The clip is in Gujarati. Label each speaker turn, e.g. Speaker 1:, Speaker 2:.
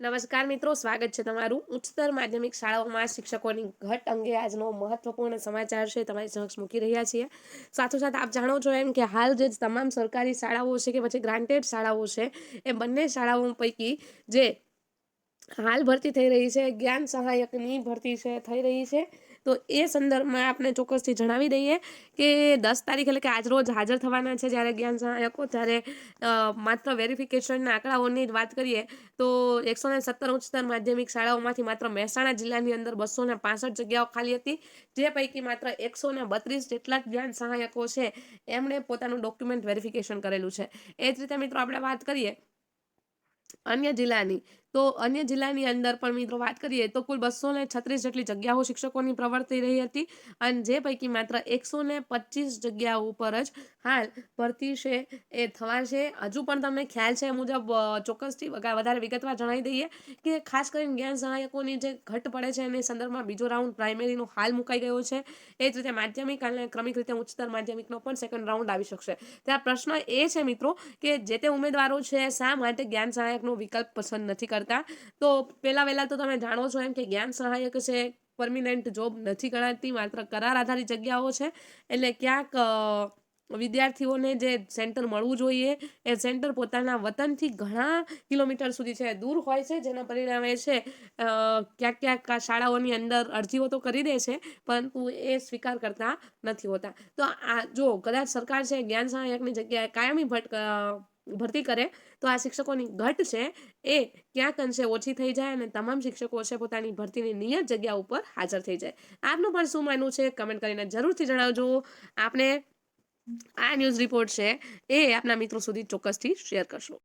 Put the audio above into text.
Speaker 1: નમસ્કાર મિત્રો, સ્વાગત છે તમારું ઉચ્ચતર માધ્યમિક શાળાઓમાં શિક્ષકોની ઘટ અંગે આજનો મહત્વપૂર્ણ સમાચાર છે. તમારી સમક્ષ મૂકી રહ્યા છીએ. સાથોસાથ આપ જાણો છો એમ કે હાલ જે તમામ સરકારી શાળાઓ છે કે પછી ગ્રાન્ટેડ શાળાઓ છે, એ બંને શાળાઓ પૈકી જે હાલ ભરતી થઈ રહી છે, જ્ઞાન સહાયકની ભરતી છે, થઈ રહી છે. તો એ સંદર્ભમાં આપણે ચોક્કસથી જણાવી દઈએ કે દસ તારીખ એટલે કે આજરોજ હાજર થવાના છે જ્યારે જ્ઞાન સહાયકો ત્યારે માત્ર વેરિફિકેશનના આંકડાઓની જ વાત કરીએ, તો એકસો ને સત્તર ઉચ્ચતર માધ્યમિક શાળાઓમાંથી માત્ર મહેસાણા જિલ્લાની અંદર બસો ને પાસઠ જગ્યાઓ ખાલી હતી, જે પૈકી માત્ર એકસો ને બત્રીસ જેટલા જ્ઞાન સહાયકો છે, એમણે પોતાનું ડોક્યુમેન્ટ વેરિફિકેશન કરેલું છે. એ જ રીતે મિત્રો આપણે વાત કરીએ અન્ય જિલ્લાની તો અન્ય જિલ્લાની અંદર પણ મિત્રો વાત કરીએ તો કુલ બસો છત્રીસ જેટલી જગ્યાઓ શિક્ષકોની પ્રવર્તી રહી હતી અને જે પૈકી માત્ર એકસો ને પચીસ જગ્યાઓ ઉપર જ હાલ ભરતી છે, એ થવાશે હજુ પણ તમને ખ્યાલ છે મુજબ ચોક્કસથી વધારે વિગતવાર જણાવી દઈએ કે ખાસ કરીને જ્ઞાન સહાયકોની જે ઘટ પડે છે એની સંદર્ભમાં બીજો રાઉન્ડ પ્રાઇમરીનો હાલ મુકાઈ ગયો છે. એ જ રીતે માધ્યમિક અને ક્રમિક રીતે ઉચ્ચતર માધ્યમિકનો પણ સેકન્ડ રાઉન્ડ આવી શકશે. ત્યાં પ્રશ્ન એ છે મિત્રો કે જે તે ઉમેદવારો છે, શા માટે જ્ઞાન સહાયકનો વિકલ્પ પસંદ નથી કરતા? તો પહેલાં વહેલા તો તમે જાણો છો એમ કે જ્ઞાન સહાયક છે પરમિનન્ટ જોબ નથી ગણાતી માત્ર કરાર આધારિત જગ્યાઓ છે. એટલે ક્યાંક વિદ્યાર્થીઓને જે સેન્ટર મળવું જોઈએ એ સેન્ટર પોતાના વતનથી ઘણા કિલોમીટર સુધી છે દૂર હોય છે જેના પરિણામે છે ક્યાંક ક્યાંક શાળાઓની અંદર અરજીઓ તો કરી દે છે પરંતુ એ સ્વીકાર કરતા નથી હોતા. તો આ જો કદાચ સરકાર છે જ્ઞાન સહાયકની જગ્યાએ કાયમી ભટ અ, ભરતી કરે, તો આ શિક્ષકોની ઘટ છે એ ક્યાંક અંશે ઓછી થઈ જાય અને તમામ શિક્ષકો છે પોતાની ભરતીની નિયત જગ્યા ઉપર હાજર થઈ જાય. આપનું પણ શું માનવું છે? કમેન્ટ કરીને જરૂરથી જણાવજો. આપને આ ન્યૂઝ રિપોર્ટ છે એ આપના મિત્રો સુધી ચોક્કસથી શેર કરશો.